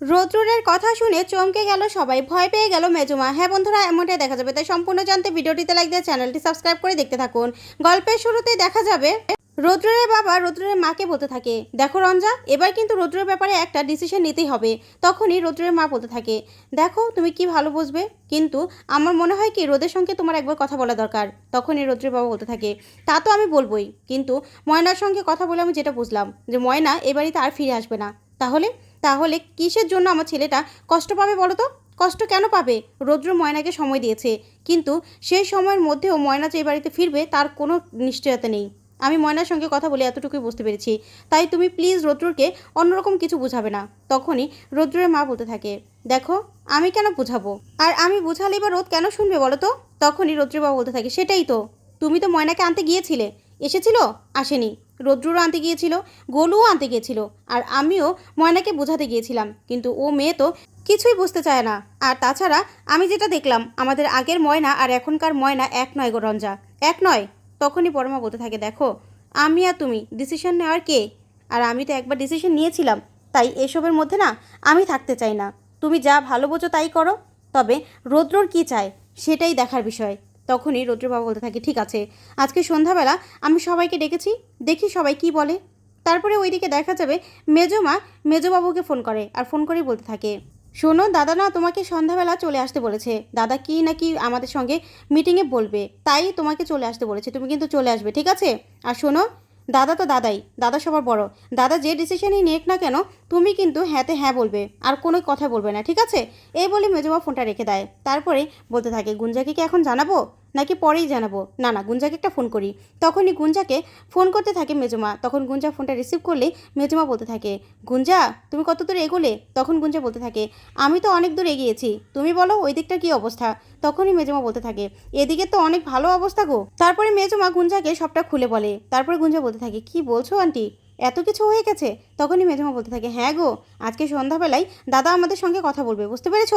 রোদ্রুরের কথা শুনে চমকে গেল সবাই। ভয় পেয়ে গেল মেজমা। হ্যাঁ বন্ধুরা, এমনটাই দেখা যাবে। তাই সম্পূর্ণ জানতে ভিডিওটিতে লাইক দিয়ে চ্যানেলটি সাবস্ক্রাইব করে দেখতে থাকুন। গল্পের শুরুতেই দেখা যাবে রৌদ্রের বাবা রৌদ্রের মাকে বলতে থাকে, দেখো রঞ্জা, এবার কিন্তু রৌদ্রের ব্যাপারে একটা ডিসিশন নিতেই হবে। তখনই রৌদ্রের মা বলতে থাকে, দেখো, তুমি কি ভালো বুঝবে? কিন্তু আমার মনে হয় কি, রোদের সঙ্গে তোমার একবার কথা বলা দরকার। তখনই রৌদ্রের বাবা বলতে থাকে, তা তো আমি বলবোই। কিন্তু ময়নার সঙ্গে কথা বলে আমি যেটা বুঝলাম, যে ময়না এ বাড়িতে আর ফিরে আসবে না। তাহলে তাহলে কিসের জন্য আমার ছেলেটা কষ্ট পাবে বলো তো? কষ্ট কেন পাবে? রৌদ্র ময়নাকে সময় দিয়েছে। কিন্তু সেই সময়ের মধ্যেও ময়না যে বাড়িতে ফিরবে তার কোনো নিশ্চয়তা নেই। আমি ময়নার সঙ্গে কথা বলে এতটুকুই বুঝতে পেরেছি। তাই তুমি প্লিজ রৌদ্রকে অন্যরকম কিছু বুঝাবে না। তখনই রৌদ্রের মা বলতে থাকে, দেখো, আমি কেন বুঝাবো? আর আমি বুঝালে বা রোদ কেন শুনবে বলো তো? তখনই রৌদ্রের বাবা বলতে থাকে, সেটাই তো। তুমি তো ময়নাকে আনতে গিয়েছিলে। এসেছিল? আসেনি। রৌদ্রও আনতে গিয়েছিল, গোলুও আনতে গিয়েছিল, আর আমিও ময়নাকে বোঝাতে গিয়েছিলাম। কিন্তু ও মেয়ে তো কিছুই বুঝতে চায় না। আর তাছাড়া আমি যেটা দেখলাম, আমাদের আগের ময়না আর এখনকার ময়না এক নয় গো রঞ্জা। এক নয়, তখনই পরমা বলতে থাকে, দেখো, আমি আর তুমি ডিসিশন নেওয়ার কে? আর আমি তো একবার ডিসিশন নিয়েছিলাম, তাই এসবের মধ্যে না আমি থাকতে চাই না। তুমি যা ভালো বোঝো তাই করো, তবে রৌদ্রর কী চায় সেটাই দেখার বিষয়। তখনই রৌদ্রবাবু বলতে থাকে, ঠিক আছে, আজকে সন্ধ্যাবেলা আমি সবাইকে ডেকেছি, দেখি সবাই কি বলে। তারপরে ওইদিকে দেখা যাবে মেজমা মেজবাবুকে ফোন করে আর ফোন করেই বলতে থাকে, শোনো, দাদা না তোমাকে সন্ধ্যাবেলা চলে আসতে বলেছে। দাদা কি না কি আমাদের সঙ্গে মিটিংয়ে বলবে, তাই তোমাকে চলে আসতে বলেছে। তুমি কিন্তু চলে আসবে, ঠিক আছে? আর শোনো দাদা তো দাদাই, দাদা সবার বড়। দাদা যে ডিসিশনই নিক না কেন, তুমি কিন্তু হ্যাঁতে হ্যাঁ বলবে, আর কোনো কথা বলবে না, ঠিক আছে? এই বলে মেজমা ফোনটা রেখে দেয়। তারপরে বলতে থাকে, গুঞ্জাকে কি এখন জানাব? নাকি পরেই জানাব। না না, গুঞ্জাকে একটা ফোন করি। তখনই গুঞ্জাকে ফোন করতে থাকে মেজমা। তখন গুঞ্জা ফোনটা রিসিভ করলে মেজমা বলতে থাকে, গুঞ্জা, তুমি কত দূর এগোলে? তখন গুঞ্জা বলতে থাকে, আমি তো অনেক দূর এগিয়েছি। তুমি বলো, ওই দিকটা কী অবস্থা? তখনই মেজমা বলতে থাকে, এদিকে তো অনেক ভালো অবস্থা গো। তারপরে মেজমা গুঞ্জাকে সবটা খুলে বলে। তারপরে গুঞ্জা বলতে থাকে, কি বলছো আন্টি? এত কিছু হয়ে গেছে? তখনই মেজমা বলতে থাকে হ্যাঁ গো, আজকে সন্ধ্যাবেলায় দাদা আমাদের সঙ্গে কথা বলবে, বুঝতে পেরেছ?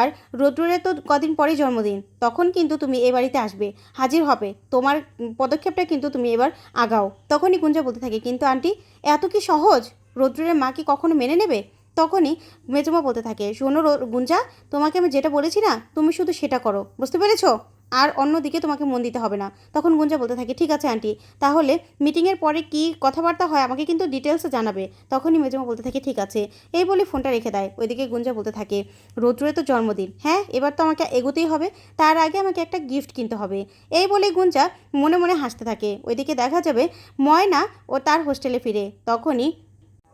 আর রৌদ্রের তো কদিন পরেই জন্মদিন, তখন কিন্তু তুমি এ বাড়িতে আসবে, হাজির হবে। তোমার পদক্ষেপটা কিন্তু তুমি এবার আগাও। তখনই গুঞ্জা বলতে থাকে, কিন্তু আন্টি, এত কি সহজ? রৌদ্রের মা কি কখনো মেনে নেবে? তখনই মেজমা বলতে থাকে, শোনো গুঞ্জা, তোমাকে আমি যেটা বলেছি না, তুমি শুধু সেটা করো। বুঝতে পেরেছ? আর অন্যদিকে তোমাকে মন দিতে হবে না। তখন গুঞ্জা বলতে থাকে, ঠিক আছে আন্টি তাহলে মিটিংয়ের পরে কি কথাবার্তা হয় আমাকে কিন্তু ডিটেলসে জানাবে। তখনই মেজমা বলতে থাকে, ঠিক আছে। এই বলে ফোনটা রেখে দেয়। ওইদিকে গুঞ্জা বলতে থাকে, রৌদ্রের তো জন্মদিন। হ্যাঁ এবার তো আমাকে এগোতেই হবে। তার আগে আমাকে একটা গিফট কিনতে হবে। এই বলে গুঞ্জা মনে মনে হাসতে থাকে। ওইদিকে দেখা যাবে ময়না ও তার হোস্টেলে ফিরে। তখনই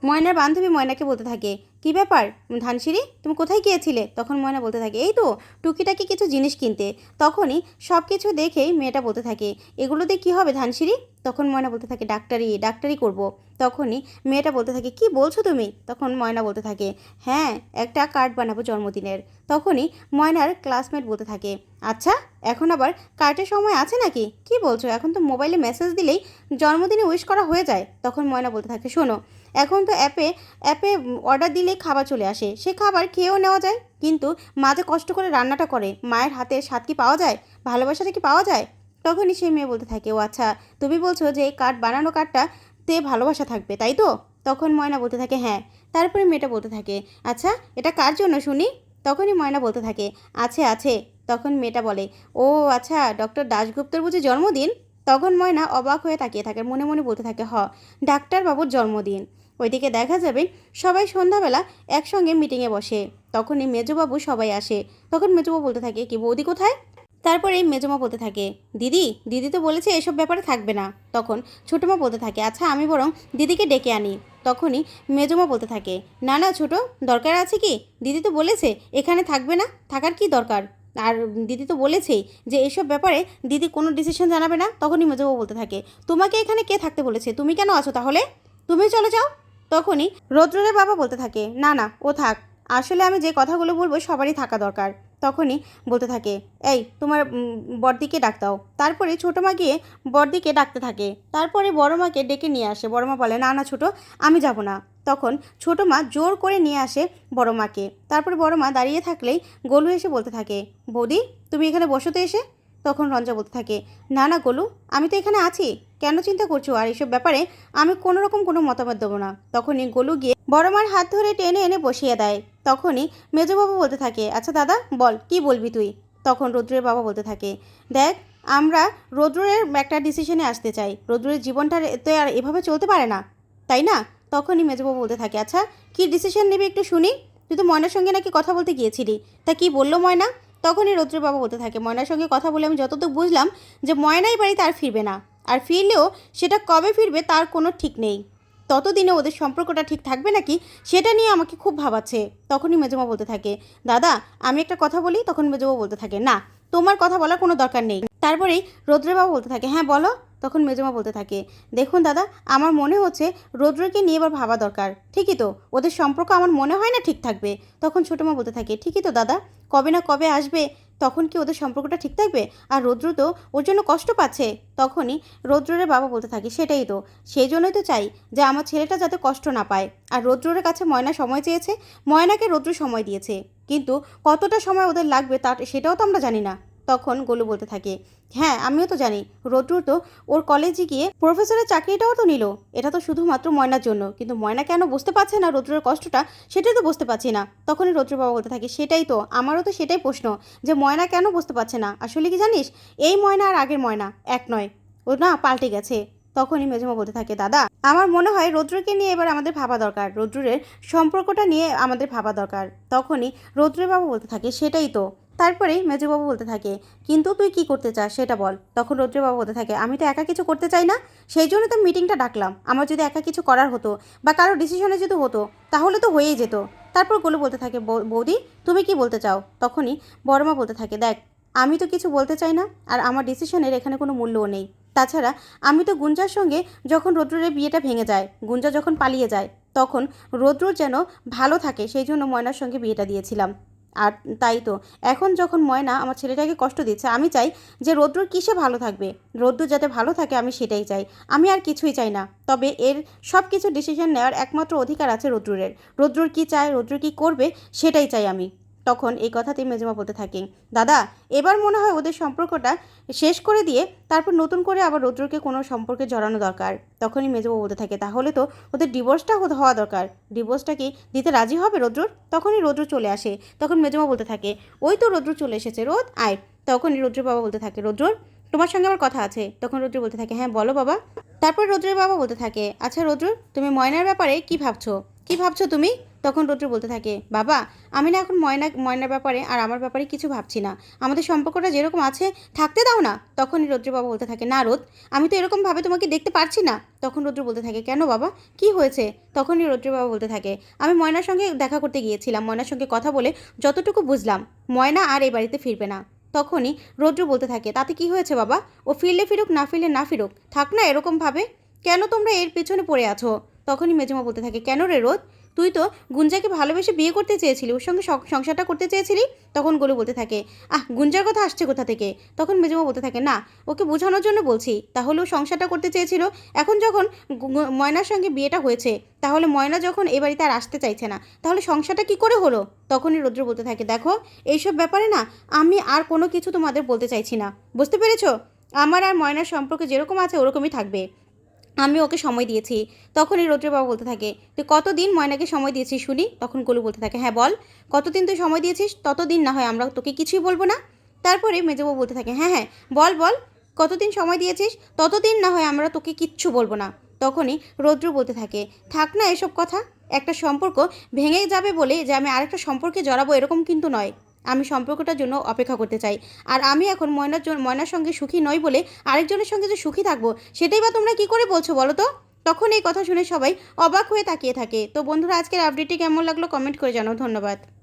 ময়নার বান্ধবী ময়নাকে বলতে থাকে, কি ব্যাপার? ধানসিঁড়ি? তুমি কোথায় গিয়েছিলে? তখন ময়না বলতে থাকে, এই তো, টুকিটাকি কিছু জিনিস কিনতে। তখনই সব কিছু দেখেই মেয়েটা বলতে থাকে এগুলোতে কি হবে ধানসিঁড়ি? তখন ময়না বলতে থাকে, ডাক্তারি ডাক্তারি করব। তখনই মেয়েটা বলতে থাকে, কি বলছো তুমি? তখন ময়না বলতে থাকে হ্যাঁ একটা কার্ড বানাবো জন্মদিনের। তখনই ময়নার ক্লাসমেট বলতে থাকে আচ্ছা এখন আবার কার্ডের সময় আছে নাকি? কি বলছো? এখন তো মোবাইলে মেসেজ দিলেই জন্মদিনে উইশ করা হয়ে যায়। তখন ময়না বলতে থাকে, শোনো এখন তো অ্যাপে অ্যাপে অর্ডার দিলে খাবার চলে আসে। সে খাবার খেয়েও নেওয়া যায়, কিন্তু মা যে কষ্ট করে রান্নাটা করে, মায়ের হাতের স্বাদ কি পাওয়া যায়? ভালোবাসাটা কি পাওয়া যায়? তখনই সেই মেয়ে বলতে থাকে, ও আচ্ছা তুমি বলছো যে এই কার্ড বানানো কার্ডটা তে ভালোবাসা থাকবে, তাই তো? তখন ময়না বলতে থাকে হ্যাঁ। তারপরে মেয়েটা বলতে থাকে আচ্ছা এটা কার জন্য শুনি? তখনই ময়না বলতে থাকে, আছে আছে। তখন মেয়েটা বলে, ও আচ্ছা ডক্টর দাশগুপ্তর বুঝি জন্মদিন? তখন ময়না অবাক হয়ে তাকিয়ে থাকে, মনে মনে বলতে থাকে, হ, ডাক্তারবাবুর জন্মদিন। ওইদিকে দেখা যাবে সবাই সন্ধ্যাবেলা একসঙ্গে মিটিংয়ে বসে। তখনই মেজবাবু সবাই আসে। তখন মেজবাবু বলতে থাকে, কি বৌদি কোথায়? তারপরে মেজমা বলতে থাকে, দিদি দিদি তো বলেছে এসব ব্যাপারে থাকবে না। তখন ছোটোমা বলতে থাকে আচ্ছা আমি বরং দিদিকে ডেকে আনি। তখনই মেজমা বলতে থাকে, না না, ছোটো, দরকার আছে কি? দিদি তো বলেছে এখানে থাকবে না, থাকার কি দরকার? আর দিদি তো বলেছেই যে এসব ব্যাপারে দিদি কোনো ডিসিশন জানাবে না। তখনই মেজমা বলতে থাকে, তোমাকে এখানে কে থাকতে বলেছে? তুমি কেন আছো তাহলে? তুমি চলে যাও। তখনই রৌদ্রের বাবা বলতে থাকে, না না, ও থাক। আসলে আমি যে কথাগুলো বলব সবারই থাকা দরকার। তখনই বলতে থাকে, এই, তোমার বড়দিকে ডাক দাও। তারপরে ছোটো মা গিয়ে বড়দিকে ডাকতে থাকে। তারপরে বড় মাকে ডেকে নিয়ে আসে। বড় মা বলে, না না, ছোটো, আমি যাব না। তখন ছোটো মা জোর করে নিয়ে আসে বড় মাকে। তারপরে বড় মা দাঁড়িয়ে থাকলেই গোলু এসে বলতে থাকে, বৌদি, তুমি এখানে বসো তো এসে? তখন রঞ্জা বলতে থাকে, না না গোলু, আমি তো এখানে আছি। কেন চিন্তা করছ? আর এইসব ব্যাপারে আমি কোনো রকম কোনো মতামত দেবো না। তখনই গোলু গিয়ে বড় মার হাত ধরে টেনে এনে বসিয়ে দেয়। তখনই মেজবাবু বলতে থাকে আচ্ছা দাদা, বল, কি বলবি তুই? তখন রুদ্রের বাবা বলতে থাকে, দেখ, আমরা রৌদ্রের একটা ডিসিশনে আসতে চাই। রৌদ্রের জীবনটা তো আর এভাবে চলতে পারে না, তাই না? তখনই মেজবাবু বলতে থাকে আচ্ছা কি ডিসিশন নেবে একটু শুনি? তুই তো ময়নার সঙ্গে নাকি কথা বলতে গিয়েছিলি। তা কি বলল ময়না? তখনই রৌদ্রের বাবা বলতে থাকে, ময়নার সঙ্গে কথা বলে আমি যতদূর বুঝলাম যে ময়নাই বাড়িতে আর ফিরবে না। আর ফিরলেও সেটা কবে ফিরবে তার কোনো ঠিক নেই। ততদিনে ওদের সম্পর্কটা ঠিক থাকবে নাকি সেটা নিয়ে আমাকে খুব ভাবাচ্ছে। তখনই মেজমা বলতে থাকে, দাদা, আমি একটা কথা বলি? তখন মেজমা বলতে থাকে, না, তোমার কথা বলার কোনো দরকার নেই। তারপরেই রৌদ্রবাবু বলতে থাকে হ্যাঁ বলো। তখন মেজমা বলতে থাকে, দেখুন দাদা, আমার মনে হচ্ছে রৌদ্রকে নিয়ে এবার ভাবা দরকার। ঠিকই তো, ওদের সম্পর্ক আমার মনে হয় না ঠিক থাকবে। তখন ছোটো মা বলতে থাকে, ঠিকই তো দাদা, কবে না কবে আসবে, তখন কি ওদের সম্পর্কটা ঠিক থাকবে? আর রৌদ্র তো ওর জন্য কষ্ট পাচ্ছে। তখনই রৌদ্রের বাবা বলতে থাকে, সেটাই তো সেই জন্যই তো চাই যে আমার ছেলেটা যাতে কষ্ট না পায়। আর রৌদ্রের কাছে ময়না সময় চেয়েছে, ময়নাকে রৌদ্র সময় দিয়েছে। কিন্তু কতটা সময় ওদের লাগবে তার সেটাও তো আমরা জানি না। তখন গোলু বলতে থাকে হ্যাঁ আমিও তো জানি। রৌদ্র তো, ওর কলেজে গিয়ে প্রফেসরের চাকরিটাও তো নিল। এটা তো শুধুমাত্র ময়নার জন্য। কিন্তু ময়না কেন বুঝতে পারছে না রৌদ্রের কষ্টটা? সেটাই তো বুঝতে পারছি না। তখনই রৌদ্র বাবা বলতে থাকে, সেটাই তো, আমারও তো সেটাই প্রশ্ন যে ময়না কেন বুঝতে পারছে না? আসলে কি জানিস, এই ময়না আর আগের ময়না, এক নয়। ও না, পাল্টে গেছে। তখনই মেজমা বলতে থাকে, দাদা, আমার মনে হয় রৌদ্রকে নিয়ে এবার আমাদের ভাবা দরকার। রৌদ্রের সম্পর্কটা নিয়ে আমাদের ভাবা দরকার। তখনই রৌদ্রের বাবু বলতে থাকে, সেটাই তো। তারপরেই মেজবাবু বলতে থাকে, কিন্তু তুই কি করতে চাস সেটা বল। তখন রৌদ্রবাবু বলতে থাকে, আমি তো একা কিছু করতে চাই না, সেই জন্য তো মিটিংটা ডাকলাম। আমার যদি একা কিছু করার হতো বা কারও ডিসিশনে যদি হতো, তাহলে তো হয়েই যেত। তারপর গোলু বলতে থাকে, "বৌ- বৌদি, তুমি কি বলতে চাও? তখনই বড়মা বলতে থাকে, দেখ, আমি তো কিছু বলতে চাই না আর আমার ডিসিশনের এখানে কোনো মূল্যও নেই। তাছাড়া আমি তো গুঞ্জার সঙ্গে যখন রৌদ্রের বিয়েটা ভেঙে যায়, গুঞ্জা যখন পালিয়ে যায়, তখন রৌদ্র যেন ভালো থাকে, সেই জন্য ময়নার সঙ্গে বিয়েটা দিয়েছিলাম। আর তাই তো। এখন যখন ময়না আমার ছেলেটাকে কষ্ট দিচ্ছে, আমি চাই যে রৌদ্র কিসে ভালো থাকবে? রৌদ্র যাতে ভালো থাকে, আমি সেটাই চাই। আমি আর কিছুই চাই না। তবে এর সব কিছু ডিসিশন নেওয়ার একমাত্র অধিকার আছে রৌদ্রের। রৌদ্রর কি চায়, রৌদ্র কি করবে, সেটাই চাই আমি। তখন এই কথাতেই মেজমা বলতে থাকে দাদা, এবার মনে হয় ওদের সম্পর্কটা শেষ করে দিয়ে তারপর নতুন করে আবার রৌদ্রকে কোনো সম্পর্কে জড়ানো দরকার। তখনই মেজবাবু বলতে থাকে, তাহলে তো ওদের ডিভোর্সটা হওয়া দরকার। ডিভোর্সটা কি দিতে রাজি হবে রৌদ্রর? তখনই রৌদ্র চলে আসে। তখন মেজমা বলতে থাকে, ওই তো রৌদ্র চলে এসেছে, রোদ, আয়। তখনই রৌদ্র বাবা বলতে থাকে রৌদ্র তোমার সঙ্গে আমার কথা আছে। তখন রৌদ্র বলতে থাকে হ্যাঁ বলো বাবা। তারপর রৌদ্রের বাবা বলতে থাকে আচ্ছা রৌদ্র, তুমি ময়নার ব্যাপারে কি ভাবছ? কি ভাবছ তুমি? তখন রৌদ্র বলতে থাকে, বাবা, আমি না এখন ময়না, ময়নার ব্যাপারে আর আমার ব্যাপারে কিছু ভাবছি না। আমাদের সম্পর্কটা যেরকম আছে, থাকতে দাও না। তখনই রৌদ্র বাবা বলতে থাকে, না রোদ, আমি তো এরকমভাবে তোমাকে দেখতে পারছি না। তখন রৌদ্র বলতে থাকে, কেন বাবা? কি হয়েছে? তখনই রৌদ্র বাবা বলতে থাকে, আমি ময়নার সঙ্গে দেখা করতে গিয়েছিলাম, ময়নার সঙ্গে কথা বলে যতটুকু বুঝলাম, ময়না আর এই বাড়িতে ফিরবে না। তখনই রৌদ্র বলতে থাকে, তাতে কি হয়েছে বাবা? ও ফিরলে ফিরুক, না ফিরলে না ফিরুক। থাক না এরকমভাবে। কেন তোমরা এর পেছনে পড়ে আছো? তখনই মেজমা বলতে থাকে, কেন রে রোদ? তুই তো গুঞ্জাকে ভালোবেসে বিয়ে করতে চেয়েছিলি, ওর সঙ্গে সংসারটা করতে চেয়েছিলি? তখন গোলু বলতে থাকে, আহ, গুঞ্জার কথা আসছে কোথা থেকে? তখন মেজমা বলতে থাকে, না, ওকে বোঝানোর জন্য বলছি, তাহলে ও সংসারটা করতে চেয়েছিল, এখন যখন ময়নার সঙ্গে বিয়েটা হয়েছে, তাহলে ময়না যখন এ বাড়িতে আর আসতে চাইছে না, তাহলে সংসারটা কি করে হলো? তখনই রৌদ্র বলতে থাকে, দেখো, এইসব ব্যাপারে না, আমি আর কোনো কিছু তোমাদের বলতে চাইছি না, বুঝতে পেরেছ? আমার আর ময়নার সম্পর্ক যেরকম আছে, ওরকমই থাকবে। আমি ওকে সময় দিয়েছি। তখনই রৌদ্রবাবু বলতে থাকে, তুই কতদিন ময়নাকে সময় দিয়েছিস শুনি? তখন গোলু বলতে থাকে হ্যাঁ বল। কতদিন তুই সময় দিয়েছিস? ততদিন না হয় আমরা তোকে কিছুই বলব না। তারপরে মেজবাবু বলতে থাকে হ্যাঁ হ্যাঁ বল বল। কতদিন সময় দিয়েছিস? ততদিন না হয় আমরা তোকে কিচ্ছু বলব না। তখনই রৌদ্র বলতে থাকে, থাক না এসব কথা। একটা সম্পর্ক ভেঙে যাবে বলে যে আমি আরেকটা সম্পর্কে জড়াবো এরকম কিন্তু নয়। আমি সম্পর্কটার জন্য অপেক্ষা করতে চাই। আর আমি এখন ময়নার জন্য ময়নার সঙ্গে সুখী নই বলে আরেকজনের সঙ্গে যে সুখী থাকব, সেটাই বা তোমরা কি করে বলছো বলো তো? তখন এই কথা শুনে সবাই অবাক হয়ে তাকিয়ে থাকে। তো বন্ধুরা, আজকের আপডেটটি কেমন লাগল? কমেন্ট করে জানাও। ধন্যবাদ।